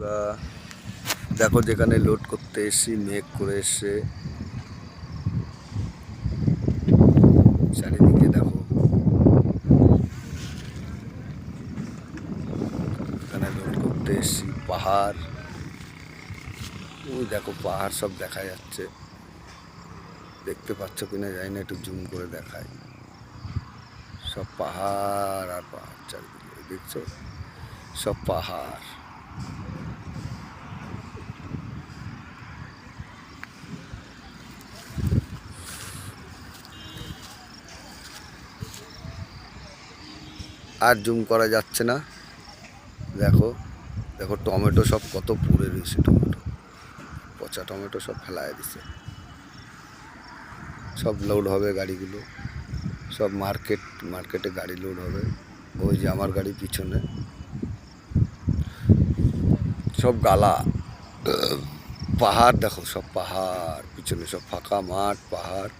বন্ধুরা দেখো যেখানে লোড করতে এসছি মেঘ করে এসছে। চারিদিকে দেখো। এখানে লোড করতে এসছি, পাহাড়। ওই দেখো, পাহাড় সব দেখা যাচ্ছে। দেখতে পাচ্ছ কিনা জানি না, একটু জুম করে দেখায় সব পাহাড় আর পাহাড় চারিদিকে, দেখছ? সব পাহাড়। আর জুম করা যাচ্ছে না। দেখো দেখো টমেটো সব কত পুড়ে রয়েছে টমেটো। পচা টমেটো সব ফেলায় দিছে। সব লোড হবে গাড়িগুলো। সব মার্কেট মার্কেটে গাড়ি লোড হবে। ওই যে আমার গাড়ি পিছনে। সব গালা। পাহাড় দেখো, সব পাহাড়। পিছনে সব ফাঁকা মাঠ, পাহাড়।